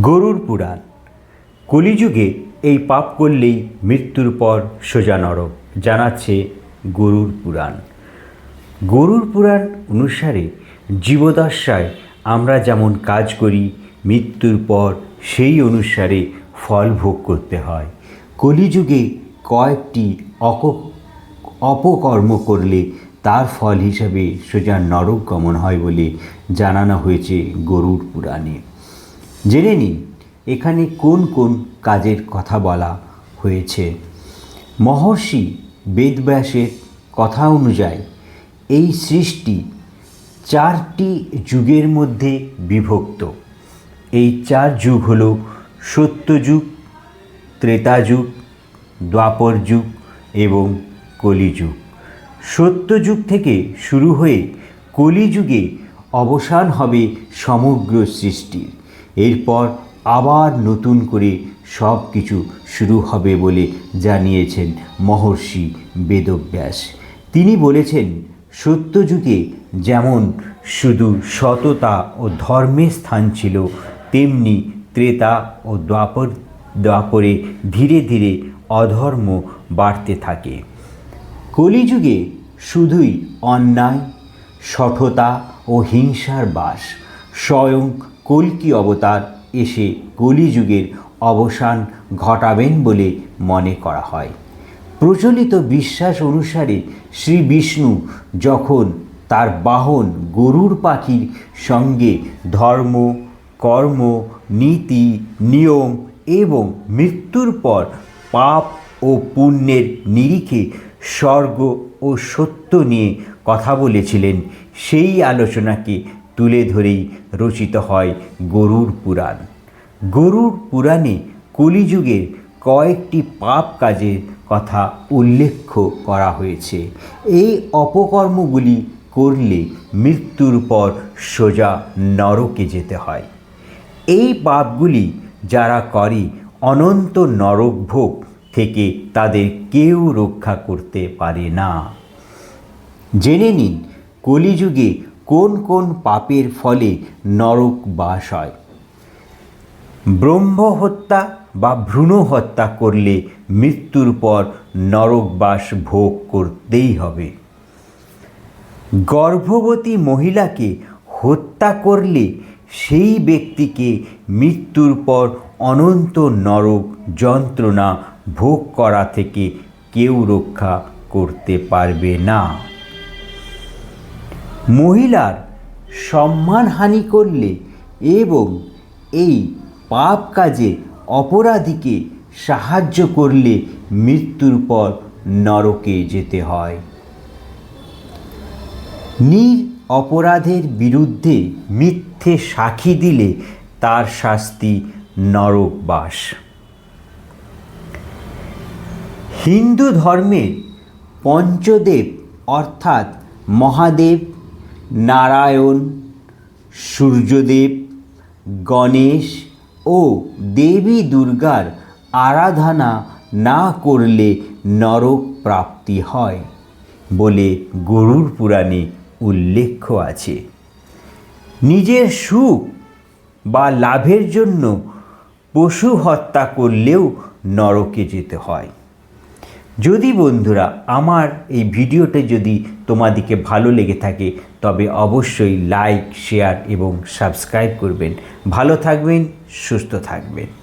গরুর পুরাণ। কলিযুগে এই পাপ করলেই মৃত্যুর পর সোজা নরক, জানাচ্ছে গরুর পুরাণ। গরুর পুরাণ অনুসারে জীবদশায় আমরা যেমন কাজ করি, মৃত্যুর পর সেই অনুসারে ফল ভোগ করতে হয়। কলিযুগে কয়েকটি অক অপকর্ম করলে তার ফল হিসাবে সোজা নরক গমন হয় বলে জানানো হয়েছে গরুর পুরাণে। জেনে নিন, এখানে কোন কোন কাজের কথা বলা হয়েছে। মহর্ষি বেদব্যাসের কথা অনুযায়ী, এই সৃষ্টি চারটি যুগের মধ্যে বিভক্ত। এই চার যুগ হল সত্যযুগ, ত্রেতাযুগ দ্বাপর যুগ এবং কলিযুগ। সত্যযুগ থেকে শুরু হয়ে কলিযুগে অবসান হবে সমগ্র সৃষ্টির। এরপর আবার নতুন করে সব কিছু শুরু হবে বলে জানিয়েছেন মহর্ষি বেদব্যাস। তিনি বলেছেন, সত্যযুগে যেমন শুধু সততা ও ধর্মের স্থান ছিল, তেমনি ত্রেতা ও দ্বাপর, দ্বাপরে ধীরে ধীরে অধর্ম বাড়তে থাকে। কলিযুগে শুধুই অন্যায়, সঠতা ও হিংসার বাস, স্বয়ং কল্কি অবতার এসে কলিযুগের অবসান ঘটাবেন বলে মনে করা হয়। প্রচলিত বিশ্বাস অনুসারে শ্রী বিষ্ণু যখন তার বাহন গরুর পাখির সঙ্গে ধর্ম, কর্ম, নীতি, নিয়ম এবং মৃত্যুর পর পাপ ও পুণ্যের নিরিখে স্বর্গ ও সত্য নিয়ে কথা বলেছিলেন, সেই আলোচনাকে তুলে ধরেই রচিত হয় গরুর পুরাণ। গরুর পুরাণে কলিযুগের কয়েকটি পাপ কাজের কথা উল্লেখ করা হয়েছে। এই অপকর্মগুলি করলে মৃত্যুর পর সোজা নরকে যেতে হয়। এই পাপগুলি যারা করে অনন্ত নরক ভোগ থেকে তাদের কেউ রক্ষা করতে পারে না। জেনে নিন, কলিযুগে কোন কোন পাপের ফলে নরক বাস হয়? ব্রহ্ম হত্যা বা ভ্রূণ হত্যা করলে মৃত্যুর পর নরকবাস ভোগ করতেই হবে। গর্ভবতী মহিলাকে হত্যা করলে সেই ব্যক্তিকে মৃত্যুর পর অনন্ত নরক যন্ত্রণা ভোগ করা থেকে কেউ রক্ষা করতে পারবে না। মহিলার সম্মানহানি করলে এবং এই পাপ কাজে অপরাধীকে সাহায্য করলে মৃত্যুর পর নরকে যেতে হয়। নির অপরাধের বিরুদ্ধে মিথ্যে সাক্ষী দিলে তার শাস্তি নরকবাস। হিন্দু ধর্মের পঞ্চদেব অর্থাৎ মহাদেব নারায়ণ, সূর্যদেব, গণেশ ও দেবী দুর্গার আরাধনা না করলে নরক প্রাপ্তি হয় বলে গরুর পুরাণে উল্লেখ আছে। নিজের সুখ বা লাভের জন্য পশু হত্যা করলেও নরকে যেতে হয়। যদি বন্ধুরা আমার এই ভিডিওটা যদি তোমাদিকে ভালো লেগে থাকে, তবে অবশ্যই লাইক, শেয়ার এবং সাবস্ক্রাইব করবেন। ভালো থাকবেন, সুস্থ থাকবেন।